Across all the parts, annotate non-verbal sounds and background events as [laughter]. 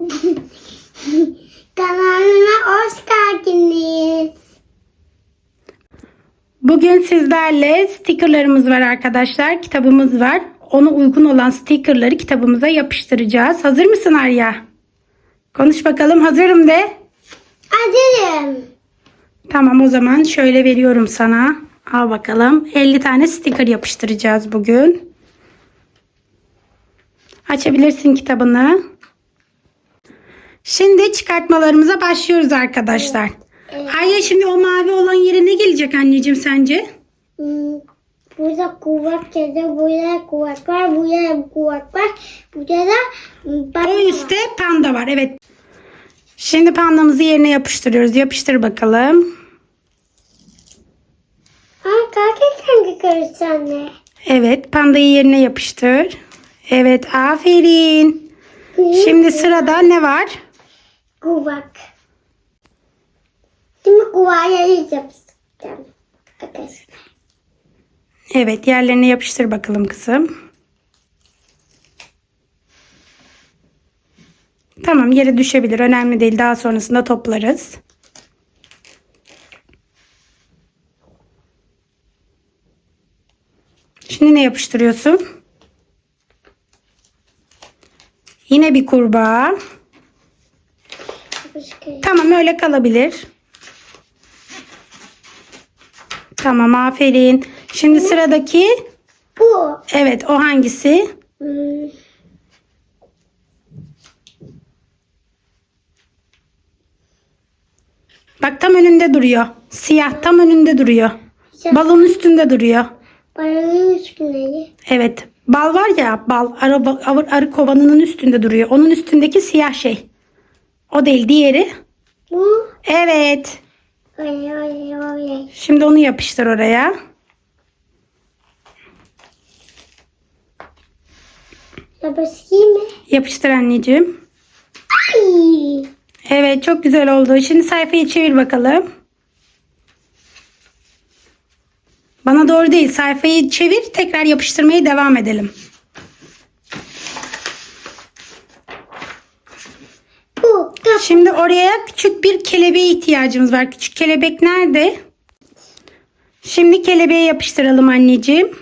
[laughs] Kanalıma hoş geldiniz. Bugün sizlerle stickerlarımız var arkadaşlar. Kitabımız var. Ona uygun olan stickerları kitabımıza yapıştıracağız. Hazır mısın Arya? Konuş bakalım. Hazırım de. Hazırım. Tamam o zaman şöyle veriyorum sana. Al bakalım. 50 tane sticker yapıştıracağız bugün. Açabilirsin kitabını. Şimdi çıkartmalarımıza başlıyoruz arkadaşlar. Evet. Arya şimdi o mavi olan yere ne gelecek anneciğim sence? Hmm, Burada kuvak da burada kuvak var. Burada kuvak var. Burada da bak. O üstte panda var. Evet. Şimdi pandamızı yerine yapıştırıyoruz. Yapıştır bakalım. Aa, kalk hangi karısı anne? Evet. Pandayı yerine yapıştır. Evet. Aferin. Şimdi sırada ne var? Kuvak. Şimdi kuvağa yapacağım. Arkadaşlar. Evet. Yerlerine yapıştır bakalım kızım. Tamam. Yere düşebilir. Önemli değil. Daha sonrasında toplarız. Şimdi ne yapıştırıyorsun? Yine bir kurbağa. Tamam öyle kalabilir. Tamam aferin. Şimdi sıradaki Bu. evet o hangisi? Hmm, Bak tam önünde duruyor. Siyah tam önünde duruyor. Siyah. Balın üstünde duruyor. Paranın üstüne. Evet. Bal var ya bal arı, arı kovanının üstünde duruyor. Onun üstündeki siyah şey. O değil diğeri. Bu. Evet. Ay ay ay. Şimdi onu yapıştır oraya. Ya basayım mı? Yapıştır anneciğim. Ay. Evet çok güzel oldu. Şimdi sayfayı çevir bakalım. Bana doğru değil. Sayfayı çevir. Tekrar yapıştırmaya devam edelim. Bu. Kap. Şimdi oraya küçük bir kelebeğe ihtiyacımız var. Küçük kelebek nerede? Şimdi kelebeğe yapıştıralım anneciğim.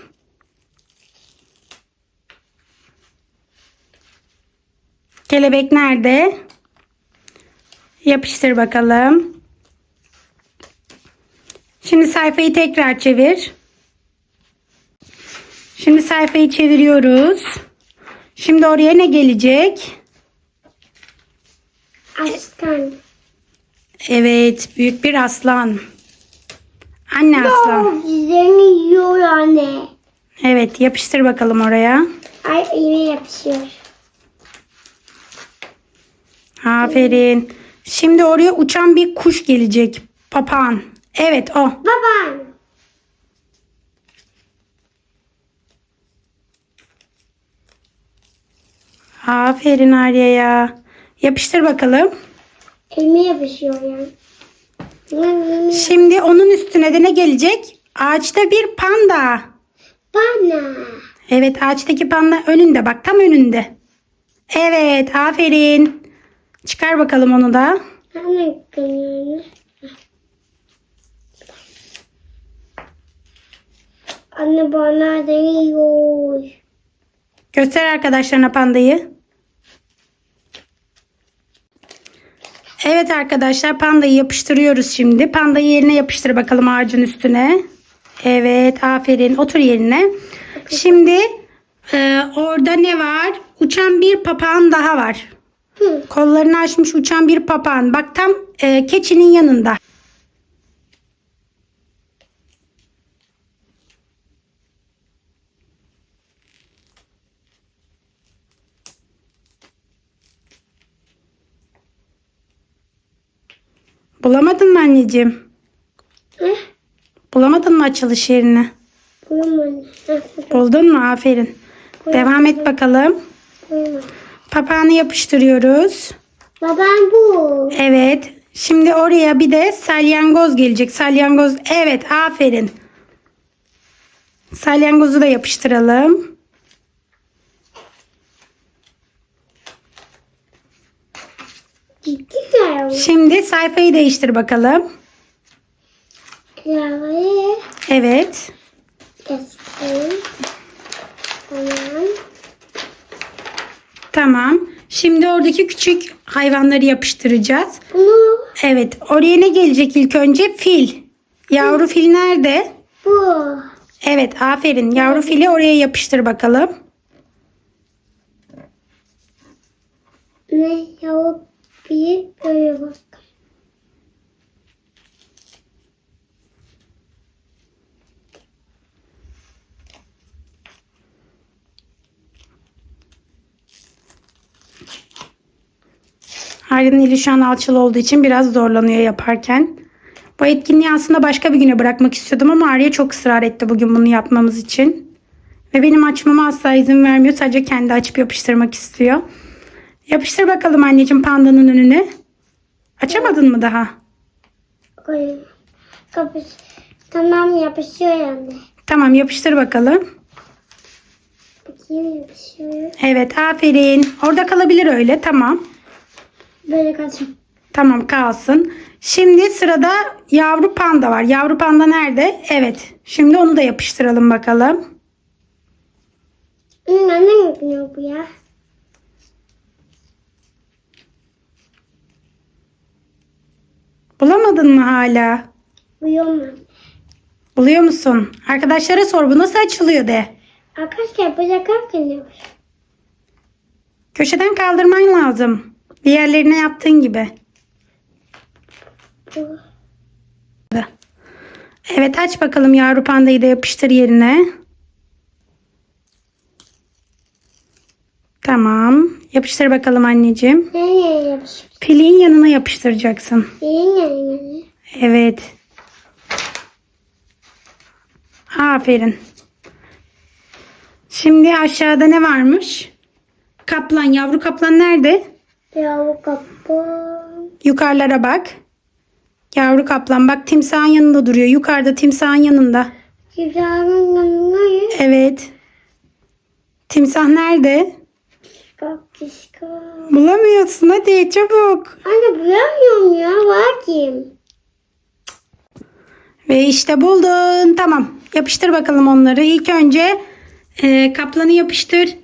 Kelebek nerede? Yapıştır bakalım. Şimdi sayfayı tekrar çevir. Şimdi sayfayı çeviriyoruz. Şimdi oraya ne gelecek? Aslan. Evet, büyük bir aslan. Anne aslan. Güzel yiyor anne. Evet, yapıştır bakalım oraya. Ay elime yapışıyor. Aferin. Şimdi oraya uçan bir kuş gelecek. Papağan. Evet, o. Babam. Aferin Arya'ya. Yapıştır bakalım. Elime yapışıyor ya. Hmm, Şimdi onun üstüne de ne gelecek? Ağaçta bir panda. Bana. Evet, ağaçtaki panda önünde bak, tam önünde. Evet, aferin. Çıkar bakalım onu da. Anne bana değiyor. Göster arkadaşlarına pandayı. Evet arkadaşlar pandayı yapıştırıyoruz şimdi. Pandayı yerine yapıştır bakalım ağacın üstüne. Evet aferin otur yerine. Şimdi e, orada ne var? Uçan bir papağan daha var. Hı. Kollarını açmış uçan bir papağan. Bak tam e, keçinin yanında. Bulamadın mı anneciğim? Heh, Bulamadın mı açılış yerini? bulamadım. [laughs] Buldun mu? Aferin. Devam et bakalım. bulamadım. Papağanı yapıştırıyoruz. Babam bu. Evet. Şimdi oraya bir de salyangoz gelecek. Salyangoz. Evet, aferin. Salyangozu da yapıştıralım. Şimdi sayfayı değiştir bakalım. Lavayı Evet. Tamam. Tamam. Şimdi oradaki küçük hayvanları yapıştıracağız. Bunu Evet. Oraya ne gelecek ilk önce? Fil. Yavru fil nerede? bu. Evet. Aferin. Yavru fili oraya yapıştır bakalım. Ne yavuk bir böyle bak. Arya'nın eli şu an alçılı olduğu için biraz zorlanıyor yaparken. Bu etkinliği aslında başka bir güne bırakmak istiyordum ama Arya çok ısrar etti bugün bunu yapmamız için. Ve benim açmama asla izin vermiyor. Sadece kendi açıp yapıştırmak istiyor. Yapıştır bakalım anneciğim pandanın önüne. Açamadın mı daha? Kapış. Tamam yapışıyor yani. Tamam yapıştır bakalım. Bakayım yapışıyor. Evet aferin. Orada kalabilir öyle. Tamam. Böyle kaçım. Tamam kalsın. Şimdi sırada yavru panda var. Yavru panda nerede? Evet. Şimdi onu da yapıştıralım bakalım. Annem yapıyor bu ya. Bulamadın mı hala? Uyuyor mu? Buluyor musun? Arkadaşlara sor bu nasıl açılıyor de. Arkadaşlar bu yakarken yapıyor. Köşeden kaldırman lazım. Diğerlerine yaptığın gibi. Evet aç bakalım yavru pandayı da yapıştır yerine. Tamam. Yapıştır bakalım anneciğim. Nereye yapışıyor? Pilin yanına yapıştıracaksın. Yine yine. Evet. Aferin. Şimdi aşağıda ne varmış? Kaplan, yavru kaplan nerede? Yavru kapı. Yukarılara bak. Yavru kaplan bak timsahın yanında duruyor. Yukarıda timsahın yanında. Güzelin yanına Evet. Timsah nerede? Bak kişka. Bulamıyorsun hadi çabuk. Anne bulamıyorum ya. Kim? Ve işte buldun. Tamam. Yapıştır bakalım onları. İlk önce e, kaplanı yapıştır.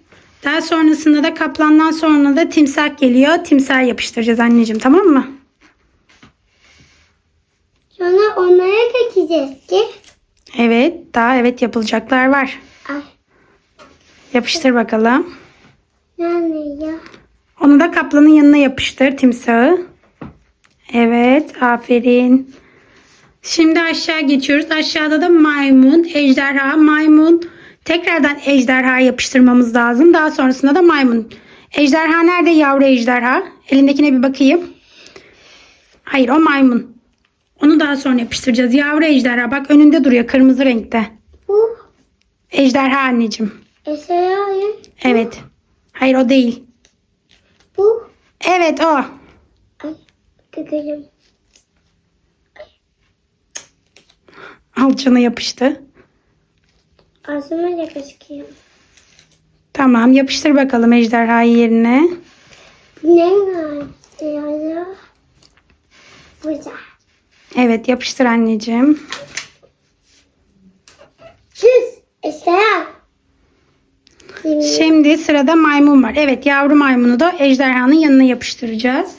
Daha sonrasında da kaplandan sonra da timsah geliyor. Timsah yapıştıracağız anneciğim tamam mı? Sonra onlara geçeceğiz ki. Evet. Daha evet yapılacaklar var. Ay. Yapıştır bakalım. Yani ya. Onu da kaplanın yanına yapıştır timsahı. Evet. Aferin. Şimdi aşağı geçiyoruz. Aşağıda da maymun, ejderha, maymun. Tekrardan ejderha yapıştırmamız lazım. Daha sonrasında da maymun. Ejderha nerede yavru ejderha? Elindekine bir bakayım. Hayır o maymun. Onu daha sonra yapıştıracağız. Yavru ejderha bak önünde duruyor kırmızı renkte. Bu. Ejderha anneciğim. Esra'yı. Evet. Hayır o değil. Bu. Evet o. Ay. Kıkırım. Alçana yapıştı. Ağzıma yakışıyor. Tamam yapıştır bakalım ejderhayı yerine. Ne var? Güzel. Evet yapıştır anneciğim. Çüz. Esra. Şimdi sırada maymun var. Evet yavru maymunu da ejderhanın yanına yapıştıracağız.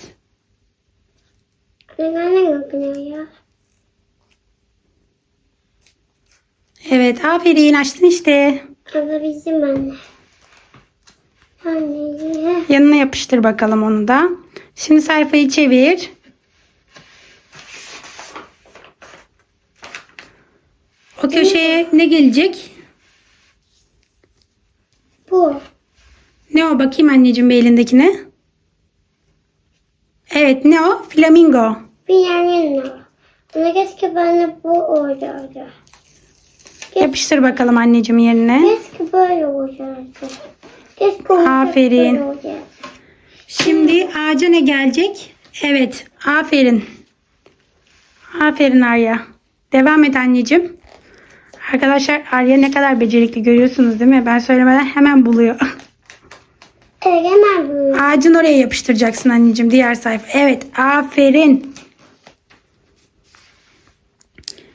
Evet aferin açtın işte. Ama bizim anne. Anne. Yanına yapıştır bakalım onu da. Şimdi sayfayı çevir. O köşeye ne gelecek? Bu. Ne o bakayım anneciğim bir elindekine. Evet ne o? Flamingo. Var. Ama keşke bana bu olacaktı. Yapıştır bakalım anneciğim yerine. Keşke böyle olacaktı. Keşke Aferin. böyle. Şimdi ağaca ne gelecek? Evet. Aferin. Aferin Arya. Devam et anneciğim. Arkadaşlar Arya ne kadar becerikli görüyorsunuz değil mi? Ben söylemeden hemen buluyor. Hemen böyle. Ağacın oraya yapıştıracaksın anneciğim diğer sayfa. Evet aferin.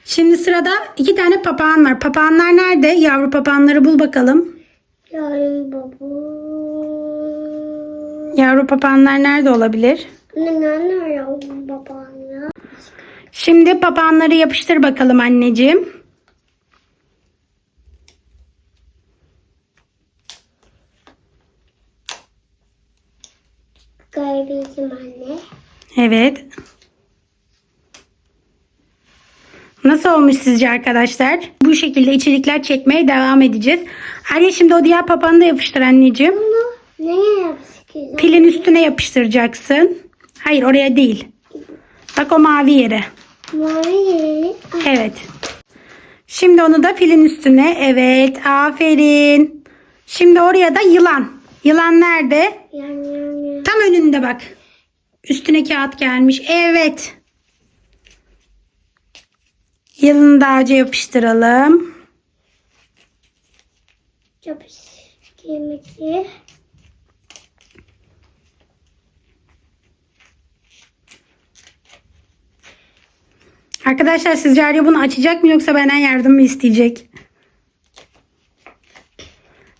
Şimdi sırada iki tane papağan var. Papağanlar nerede? Yavru papağanları bul bakalım. Yarın baba. Yavru papağanlar nerede olabilir? Ne ne ne yavrum babam ya? Şimdi papağanları yapıştır bakalım anneciğim. Kaybettim anne. Evet. Nasıl olmuş sizce arkadaşlar? Bu şekilde içerikler çekmeye devam edeceğiz. Arya şimdi o diğer papağanı da yapıştır anneciğim. Bunu neye yapıştıracağım? Pilin üstüne yapıştıracaksın. Hayır oraya değil. Bak o mavi yere. Mavi yeri. Evet. Şimdi onu da filin üstüne. Evet. Aferin. Şimdi oraya da yılan. Yılan nerede? Yan yan. Tam önünde bak. Üstüne kağıt gelmiş. Evet. Yılanı da ağaca yapıştıralım. Yapış. Kemikli. Arkadaşlar sizce Arya bunu açacak mı yoksa benden yardım mı isteyecek?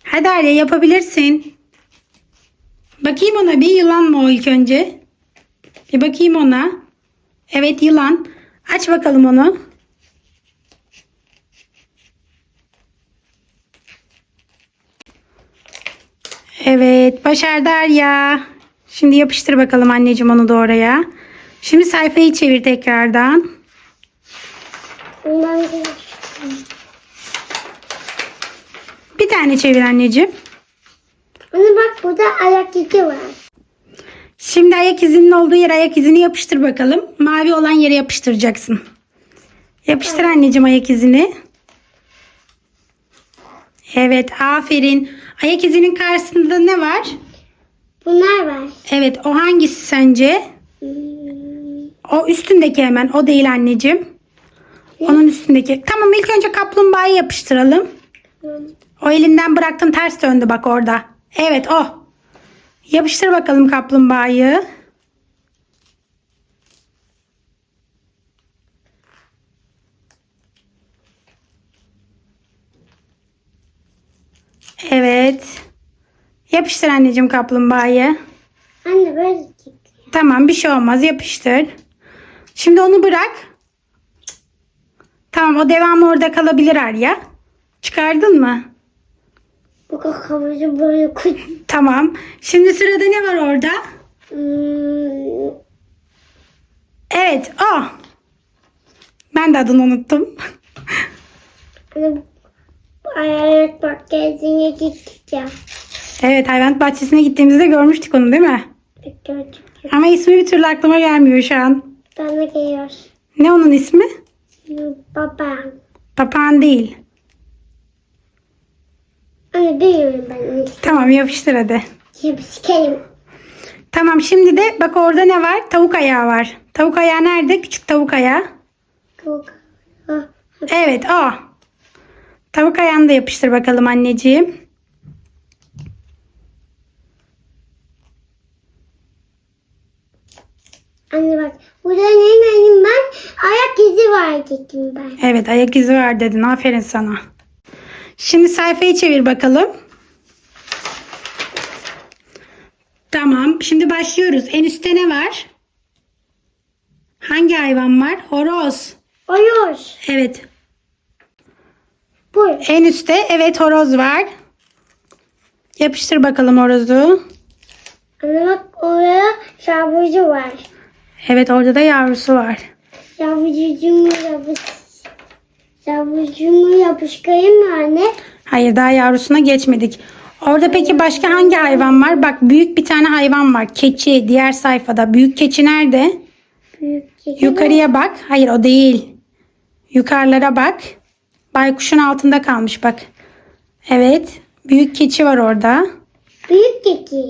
Hadi Arya yapabilirsin. Bakayım ona bir yılan mı o ilk önce? Bir bakayım ona. Evet yılan. Aç bakalım onu. Evet başardı Arya. Şimdi yapıştır bakalım anneciğim onu da oraya. Şimdi sayfayı çevir tekrardan. Bir tane çevir anneciğim. Anne bak burada ayak izi var. Şimdi ayak izinin olduğu yere ayak izini yapıştır bakalım. Mavi olan yere yapıştıracaksın. Yapıştır anneciğim ayak izini. Evet aferin. Ayak izinin karşısında ne var? Bunlar var. Evet o hangisi sence? Hmm. O üstündeki hemen. O değil anneciğim. Onun üstündeki. Tamam ilk önce kaplumbağayı yapıştıralım. O elinden bıraktın ters döndü bak orada. Evet o. Yapıştır bakalım kaplumbağayı. Evet. Yapıştır anneciğim kaplumbağayı. Anne böyle gitti. Tamam bir şey olmaz yapıştır. Şimdi onu bırak. Tamam o devamı orada kalabilir Arya. Çıkardın mı? Bu kafamızı böyle kut. Tamam. Şimdi sırada ne var orada? Hmm. Evet o. Ben de adını unuttum. Ayak bahçesine gittik ya. Evet hayvan bahçesine gittiğimizde görmüştük onu değil mi? Gördük. Ama ismi bir türlü aklıma gelmiyor şu an. Bana geliyor. Ne onun ismi? Babam. Papağan değil. Anne biliyorum ben. Tamam yapıştır hadi. Yapıştırayım. Tamam şimdi de bak orada ne var? Tavuk ayağı var. Tavuk ayağı nerede? Küçük tavuk ayağı. Çok. Ah, Evet o. Tavuk ayağını da yapıştır bakalım anneciğim. Anne bak. Burada ne ben? Ayak izi var dedim ben. Evet ayak izi var dedin. Aferin sana. Şimdi sayfayı çevir bakalım. Tamam. Şimdi başlıyoruz. En üstte ne var? Hangi hayvan var? Horoz. Oyuz. Evet. Bu. En üstte evet horoz var. Yapıştır bakalım horozu. Bak oraya şarbucu var. Evet orada da yavrusu var. Yavrucuğumu yapış. Yavrucuğumu yapışkayım mı anne? Hayır daha yavrusuna geçmedik. Orada peki başka hangi hayvan var? Bak büyük bir tane hayvan var. Keçi diğer sayfada. Büyük keçi nerede? Büyük çekil. Yukarıya bak. Hayır o değil. Yukarılara bak. Baykuşun altında kalmış bak. Evet. Büyük keçi var orada. Büyük keki.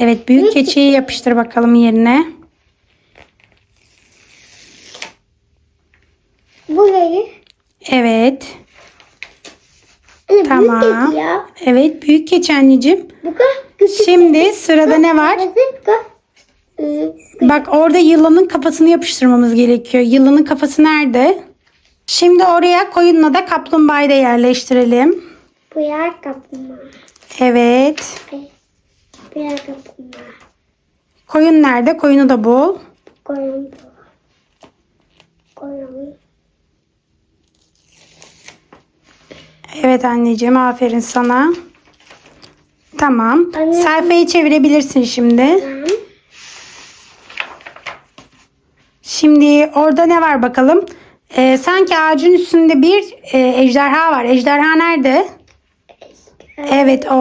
Evet büyük keçiyi yapıştır bakalım yerine. Burayı. Evet. Anne Tamam. büyük ya. Evet büyük keçi anneciğim. Bu kadar. Şimdi sırada ne var? Bak orada yılanın kafasını yapıştırmamız gerekiyor. Yılanın kafası nerede? Şimdi oraya koyunla da kaplumbağayı da yerleştirelim. Bu yer kaplumbağa. Evet. Bu yer kaplumbağa. Koyun nerede? Koyunu da bul. Koyun bu. Koyun. Evet anneciğim aferin sana. Tamam. Anne- Sayfayı çevirebilirsin şimdi. Ben. Şimdi orada ne var bakalım? Ee, sanki ağacın üstünde bir e, ejderha var. Ejderha nerede? Evet o.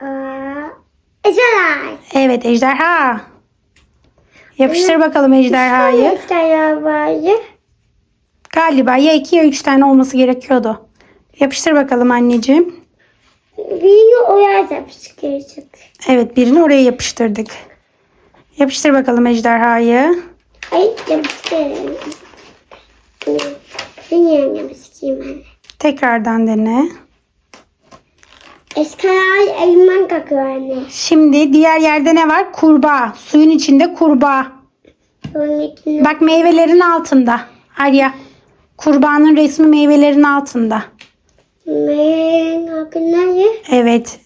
Aa, Eşalay. Evet ejderha. Yapıştır bakalım ejderhayı. Vardı. Galiba ya iki ya üç tane olması gerekiyordu. Yapıştır bakalım anneciğim. Birini oraya yapıştıracak. Evet birini oraya yapıştırdık. Yapıştır bakalım ejderhayı. Ay yapıştırayım. Seni yapıştırayım ben. Tekrardan dene. Eskalar elman kakıyor anne. Şimdi diğer yerde ne var? Kurbağa. Suyun içinde kurbağa. İçinde Bak meyvelerin altında. Arya. Kurbağanın resmi meyvelerin altında. Evet.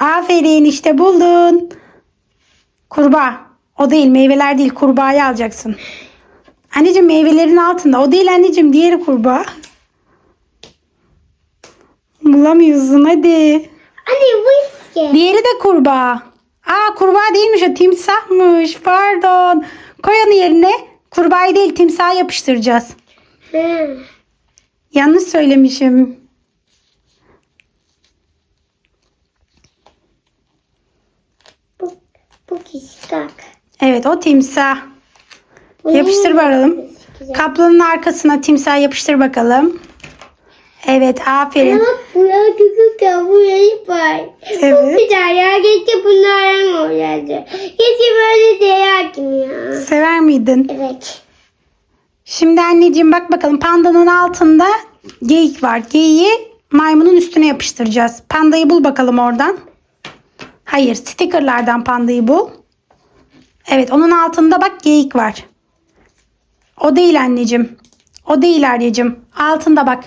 Aferin işte buldun. Kurbağa. O değil meyveler değil kurbağayı alacaksın. Anneciğim meyvelerin altında. O değil anneciğim diğeri kurbağa. Bulamıyorsun hadi. Anne bu iske. Diğeri de kurbağa. Aa kurbağa değilmiş o timsahmış. Pardon. Koy onu yerine. Kurbağayı değil timsahı yapıştıracağız. Ha. Yanlış söylemişim. Bu, bu kişkak. Evet o timsah. Bu Yapıştır bakalım. Kaplanın arkasına timsah yapıştır bakalım. Evet aferin. Ama buraya küçük ya burayı var. Çok Evet. güzel ya. Keşke bunlardan olacaktı. Keşke böyle değerdim ya. Sever miydin? Evet. Şimdi anneciğim bak bakalım pandanın altında geyik var. Geyiği maymunun üstüne yapıştıracağız. Pandayı bul bakalım oradan. Hayır stickerlardan pandayı bul. Evet onun altında bak geyik var. O değil anneciğim. O değil Arya'cığım. Altında bak.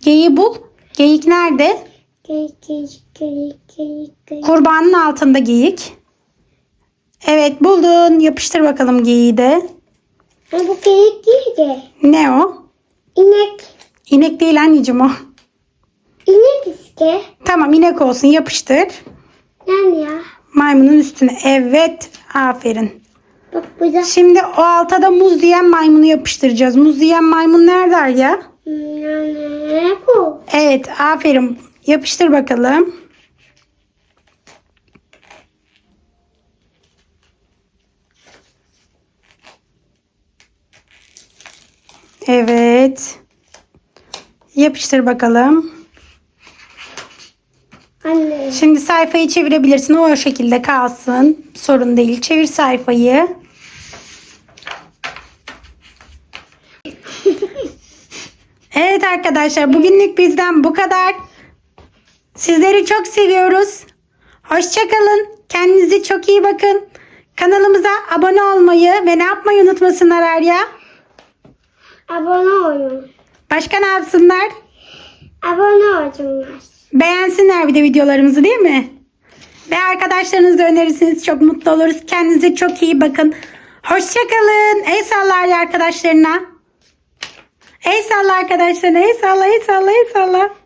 Geyiği bul. Geyik nerede? Geyik geyik geyik geyik geyik. Kurbanın altında geyik. Evet buldun. Yapıştır bakalım geyiği de. Ama bu geyik değil de. Ne o? İnek. İnek değil anneciğim o. İnek işte. Tamam inek olsun yapıştır. Yani ya. Maymunun üstüne. Evet. Aferin. Bak burada. Şimdi o alta da muz yiyen maymunu yapıştıracağız. Muz yiyen maymun nerede ya? Yani bu? Evet. Aferin. Yapıştır bakalım. Evet. Yapıştır bakalım. Anne. Şimdi sayfayı çevirebilirsin. O, o şekilde kalsın. Sorun değil. Çevir sayfayı. [laughs] Evet arkadaşlar bugünlük bizden bu kadar. Sizleri çok seviyoruz. Hoşçakalın. Kendinize çok iyi bakın. Kanalımıza abone olmayı ve ne yapmayı unutmasınlar Arya. Abone olun. Başka ne yapsınlar? Abone olsunlar. Beğensinler bir de videolarımızı değil mi? Ve arkadaşlarınızı önerirseniz çok mutlu oluruz. Kendinize çok iyi bakın. Hoşçakalın. El salla arkadaşlarına. El salla arkadaşlarına. El salla, el salla, el salla.